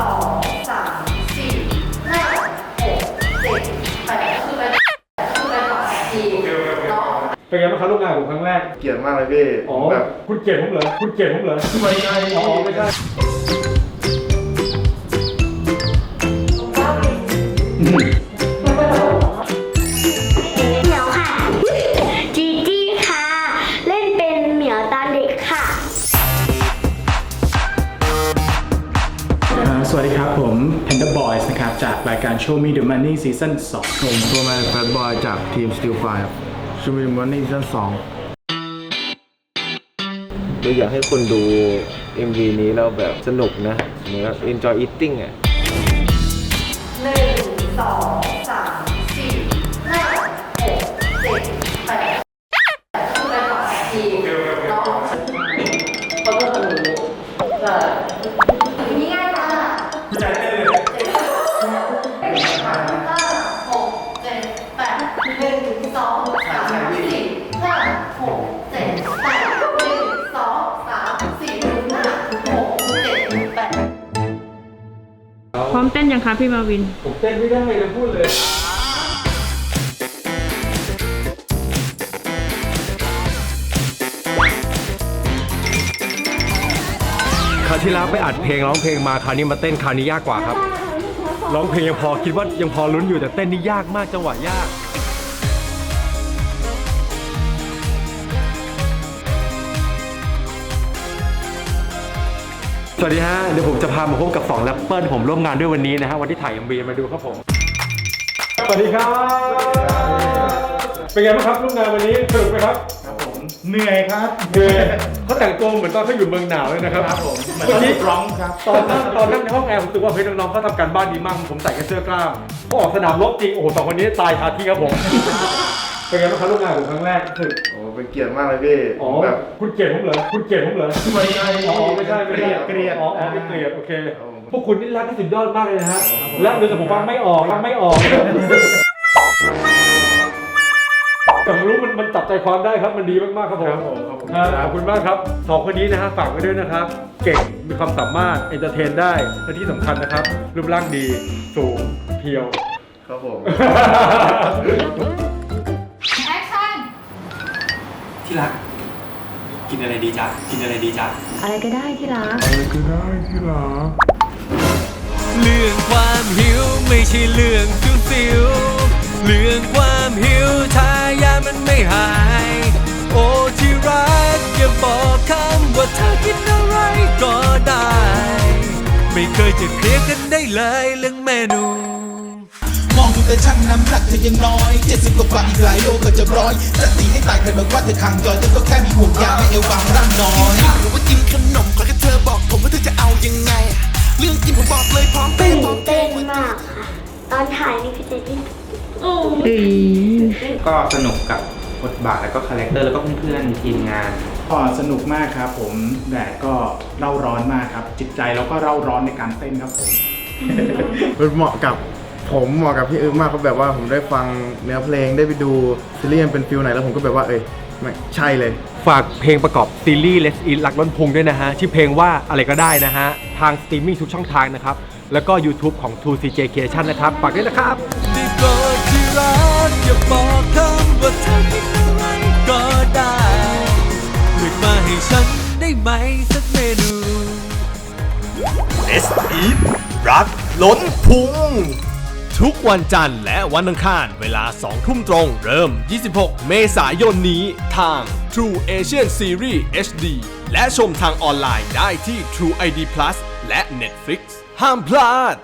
สองสามสี่ห้าหกเจ็ดแปดก็คือไปก็คือไปต่อแปดทีเนาะเป็นไงบ้างครับร่วมงานกับผมครั้งแรก เกลียดมากเลยพี่อ๋อ แบบคุณเกลียดผมเหรอ คุณเกลียดผมเหรอ ไม่ใช่อ๋อไม่ใช่ Boys นะครับ จากรายการ Show Me the Money Season 2 ผมตัวแมนแฟตบอยจากทีม Steel Fire ครับชูมิมันนี่ซีซั่นสองเราอยากให้คนดู MV นี้แล้วแบบสนุกนะ เหมือนกับ enjoy eating อะหนึ่งสอง พร้อมเต้นยังคะพี่มาวิน ผมเต้นไม่ได้เลยพูดเลย คราวที่แล้วไปอัดเพลงร้องเพลงมาคราวนี้มาเต้นคราวนี้ยากกว่าครับ ร้องเพลงยังพอคิดว่ายังพอลุ้นอยู่แต่เต้นนี่ยากมากจังหวะยาก สวัสดีฮะ เดี๋ยวผมจะพามาพบกับสองแรปเปอร์ที่ผมร่วมงานด้วยวันนี้นะฮะ วันที่ถ่าย MV มาดูครับผม สวัสดีครับ เป็นไงบ้างครับร่วมงานวันนี้สนุกไหมครับเหนื่อยครับเหนื่อยเขาแต่งตัวเหมือนตอนเขาอยู่เมืองหนาวเลยนะครับครับผมเหมือนวันนี้ร้องครับตอนนั่งตอนนั่งในห้องแอร์ผมรู้สึกว่าเฮ้ยน้องๆเขาทำการบ้านดีมากผมใส่แค่เสื้อกล้ามพอออกสนามรบจริงโอ้โหสองคนนี้ตายคาที่ครับผมเป็นไงบ้างครับร่วมงานกับผมครั้งแรกรู้สึกโอ้ เป็นเกลียดมากเลยพี่อ๋อแบบคุณเกลียดผมเหรอคุณเกลียดผมเหรอไม่ใช่อ๋อไม่ใช่ไม่ใช่เกลียดอ๋ออ๋อไม่เกลียดโอเคครับผมพวกคุณนี่รักที่สุดยอดมากเลยนะฮะรักโดยแต่ผมฟังไม่ออกรักไม่ออกแต่ผมรู้มันมันจับใจความได้ครับมันดีมากๆครับผมครับผมขอบคุณครับครับขอบคุณมากครับสองคนนี้นะฮะฝากไว้ด้วยนะครับ เก่งมีความสามารถเอนเตอร์เทนได้และที่สำคัญนะครับ รูปร่างดีสูงเพียว ครับผม ที่รัก กินอะไรดีจ๊ะ กินอะไรดีจ๊ะอะไรก็ได้ที่รัก เรื่องความหิวไม่ใช่เรื่องฟิวฟิวๆเรื่องความหิวถ้ายามันไม่หาย โอ้ที่รักอย่าบอกคำว่าเธอกินอะไรก็ได้ ไม่เคยจะเคลียร์กันได้เลยเรื่องเมนูมองดู แต่ช่างน้ำหนักเธอยังน้อยเจ็ดสิบกว่าอีกหลายโลก็จะร้อยสติให้ตายใครบอกว่าเธอขังจอยเธอก็แค่มีห่วงยางให้เอวบางร่างน้อยหรือว่ากินขนมขอแค่เธอบอกผมว่าเธอจะเอายังไง เรื่องกินผมบอกเลยพร้อมเต้นตื่พร้อมนเต้เต้นนมากค่ะตอนถ่ายนี่คือเต้นก็สนุกกับบทบาทแล้วก็คาแรคเตอร์แล้วก็เพื่อนๆทีมงานก็สนุกมากครับผมแดดก็เร่าร้อนมากครับ จิตใจเราก็เร่าร้อนในการเต้นครับผมมันเหมาะกับ ผมเหมาะกับพี่อึ้งมากเขาแบบว่าผมได้ฟังเนื้อเพลงได้ไปดูซีรีส์มันเป็นฟิลไหนแล้วผมก็แบบว่าเอ้ยไม่ใช่เลย ฝากเพลงประกอบซีรีส์ Let's Eat หลักล้นพุงด้วยนะฮะ ชื่อเพลงว่าอะไรก็ได้นะฮะ ทางสตรีมมิ่งทุกช่องทางนะครับ แล้วก็ YouTube ของ 2CJ Creation นะครับ ฝากด้วยนะครับ ได้โปรดที่รักอย่าบอกคำว่าเธอคิดอะไรก็ได้เลือกมาให้ฉันได้ไหมสักเมนู Let's Eat รักล้นพุง ทุกวันจันทร์และวันอังคารเวลา 2 ทุ่มตรง เริ่ม 26 เมษายนนี้ทาง True Asian Series HD และชมทางออนไลน์ได้ที่ True ID Plus และ Netflix ห้ามพลาด